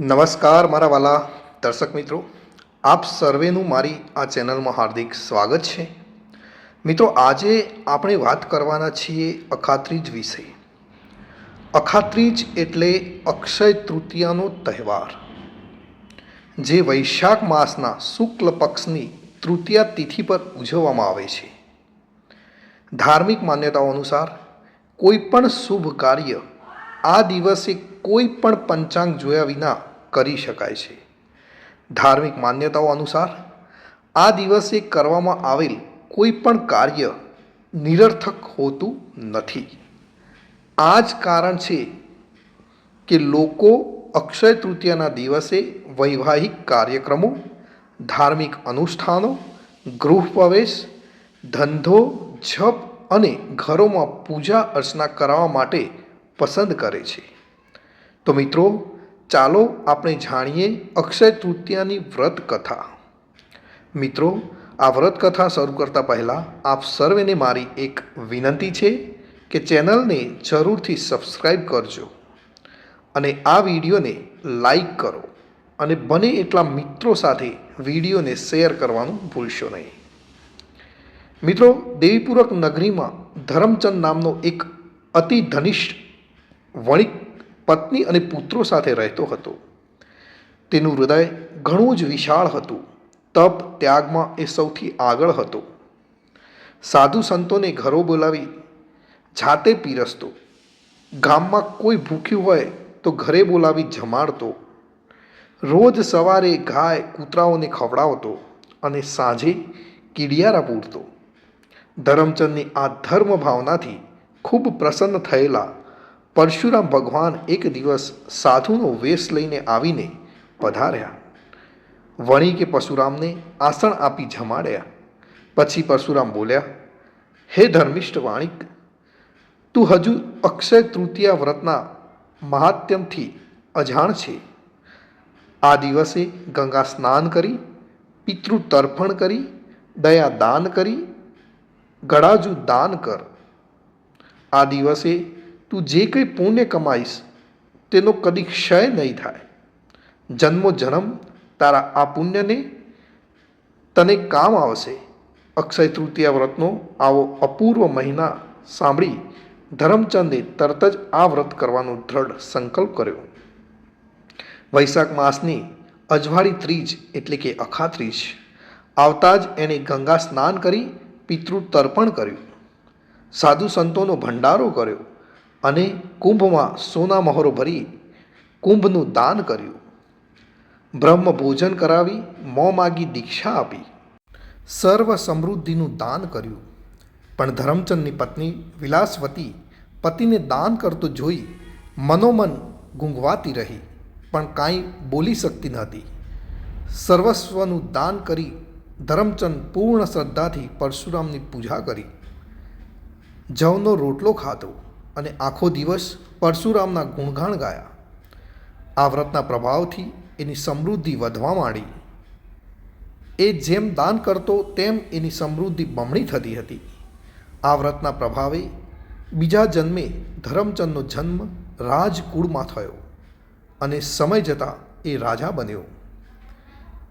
નમસ્કાર મારા વાલા દર્શક મિત્રો. આપ સર્વેનું મારી આ ચેનલમાં હાર્દિક સ્વાગત છે. મિત્રો, આજે આપણે વાત કરવાના છીએ અખાત્રીજ વિશે. અખાત્રીજ એટલે અક્ષય તૃતીયાનો તહેવાર, જે વૈશાખ માસના શુક્લ પક્ષની તૃતીયા તિથિ પર ઉજવવામાં આવે છે. ધાર્મિક માન્યતાઓ અનુસાર, કોઈ પણ શુભ કાર્ય આ દિવસે કોઈ પણ પંચાંગ જોયા વિના કરી શકાય છે. ધાર્મિક માન્યતાઓ અનુસાર, આ દિવસે કરવામાં આવેલ કોઈ પણ કાર્ય નિરર્થક હોતું નથી. આ જ કારણ છે કે લોકો અક્ષય તૃતીયાના દિવસે વૈવાહિક કાર્યક્રમો, ધાર્મિક અનુષ્ઠાનો, ગૃહ પ્રવેશ, ધંધો, જપ અને ઘરોમાં પૂજા અર્ચના કરવા માટે પસંદ કરે છે. તો મિત્રો, ચાલો આપણે જાણીએ અક્ષય તૃતીયાની વ્રત કથા મિત્રો, આ વ્રત કથા શરૂ કરતાં પહેલાં આપ સર્વેને મારી એક વિનંતી છે કે ચેનલને જરૂરથી સબસ્ક્રાઈબ કરજો અને આ વિડીયોને લાઈક કરો અને બને એટલા મિત્રો સાથે વિડીયોને શેર કરવાનું ભૂલશો નહીં. મિત્રો, દેવીપૂરક નગરીમાં ધરમચંદ નામનો એક અતિ ધનિષ્ઠ વણિક પત્ની અને પુત્રો સાથે રહેતો હતો. તેનું હૃદય ઘણું જ વિશાળ હતું. તપ, ત્યાગમાં એ સૌથી આગળ હતો. સાધુ સંતોને ઘરો બોલાવી જાતે પીરસતો. ગામમાં કોઈ ભૂખ્યું હોય તો ઘરે બોલાવી જમાડતો. રોજ સવારે ગાય કૂતરાઓને ખવડાવતો અને સાંજે કીડિયારા પૂરતો. ધરમચંદની આ ધર્મ ભાવનાથી ખૂબ પ્રસન્ન થયેલા પરશુરામ ભગવાન એક દિવસ સાધુનો વેશ લઈને આવીને પધાર્યા. વણી કે પરશુરામને આસણ આપી જમાડ્યા. પછી પરશુરામ બોલ્યા, હે ધર્મિષ્ઠ વાણિક, તું હજુ અક્ષય તૃતીયા વ્રતના મહાત્યમથી અજાણ છે. આ દિવસે ગંગા સ્નાન કરી, પિતૃ તર્પણ કરી, દયા દાન કરી, ગળાજુ દાન કર. આ દિવસે તું જે કંઈ પુણ્ય કમાઈશ, તેનો કદી ક્ષય નહીં થાય. જન્મો જન્મ, તારા આ પુણ્યને તને કામ આવશે. અક્ષય તૃતીયા વ્રતનો આવો અપૂર્વ મહિના સાંભળી ધરમચંદે તરત જ આ વ્રત કરવાનો દ્રઢ સંકલ્પ કર્યો. વૈશાખ માસની અજવાળી ત્રીજ એટલે કે અખાત્રીજ. આવતા જ એણે ગંગા સ્નાન કરી પિતૃ તર્પણ કર્યું. સાધુ સંતોનો ભંડારો કર્યો. અને કુંભમાં સોના મહોરો ભરી કુંભનું દાન કર્યું. બ્રહ્મ ભોજન કરાવી મો માગી દીક્ષા આપી. સર્વ સમૃદ્ધિનું દાન કર્યું. પણ ધરમચંદની પત્ની વિલાસવતી પતિને દાન કરતો જોઈ મનોમન ગુંગવાતી રહી, પણ કાંઈ બોલી શકતી નહોતી સર્વસ્વનું દાન કરી ધરમચંદ પૂર્ણ શ્રદ્ધાથી પરશુરામની પૂજા કરી. જવનો રોટલો ખાધો. અને આખો દિવસ પરશુરામના ગુણગાન ગાયા. આ વ્રતના પ્રભાવથી એની સમૃદ્ધિ વધવા માંડી. એ જેમ દાન કરતો તેમ એની સમૃદ્ધિ બમણી થતી હતી. આ વ્રતના પ્રભાવે બીજા જન્મે ધરમચંદનો જન્મ રાજકુળમાં થયો અને સમય જતાં એ રાજા બન્યો.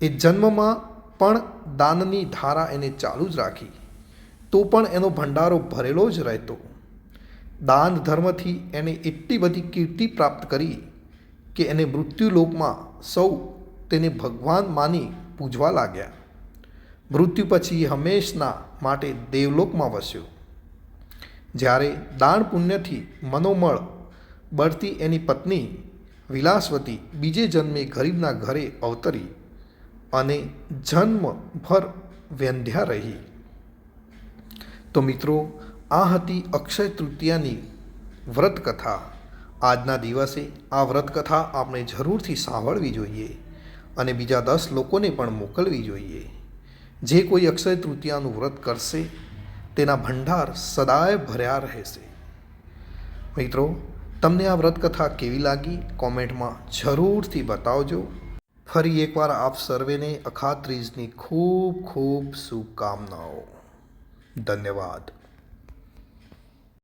એ જન્મમાં પણ દાનની ધારા એને ચાલુ જ રાખી. તો પણ એનો ભંડારો ભરેલો જ રહેતો. દાન ધર્મથી એને એટલી બધી કીર્તિ પ્રાપ્ત કરી કે એને મૃત્યુલોકમાં સૌ તેને ભગવાન માની પૂજવા લાગ્યા. મૃત્યુ પછી હંમેશના માટે દેવલોકમાં વસ્યો. જ્યારે દાન પુણ્યથી મનોમળ બળતી એની પત્ની વિલાસવતી બીજે જન્મે ગરીબના ઘરે અવતરી અને જન્મભર વ્યંધ્યા રહી. તો મિત્રો આ હતી અક્ષય તૃતીયાની વ્રતકથા. આજના દિવસે આ વ્રતકથા આપણે જરૂરથી સાંભળવી જોઈએ અને બીજા દસ લોકોને પણ મોકલવી જોઈએ. જે કોઈ અક્ષય તૃતીયાનું વ્રત કરશે, તેના ભંડાર સદાય ભર્યા રહેશે. મિત્રો, તમને આ વ્રતકથા કેવી લાગી? કોમેન્ટમાં જરૂરથી બતાવજો. ફરી એકવાર આપ સર્વેને અખાત્રીજની ખૂબ ખૂબ શુભકામનાઓ. ધન્યવાદ.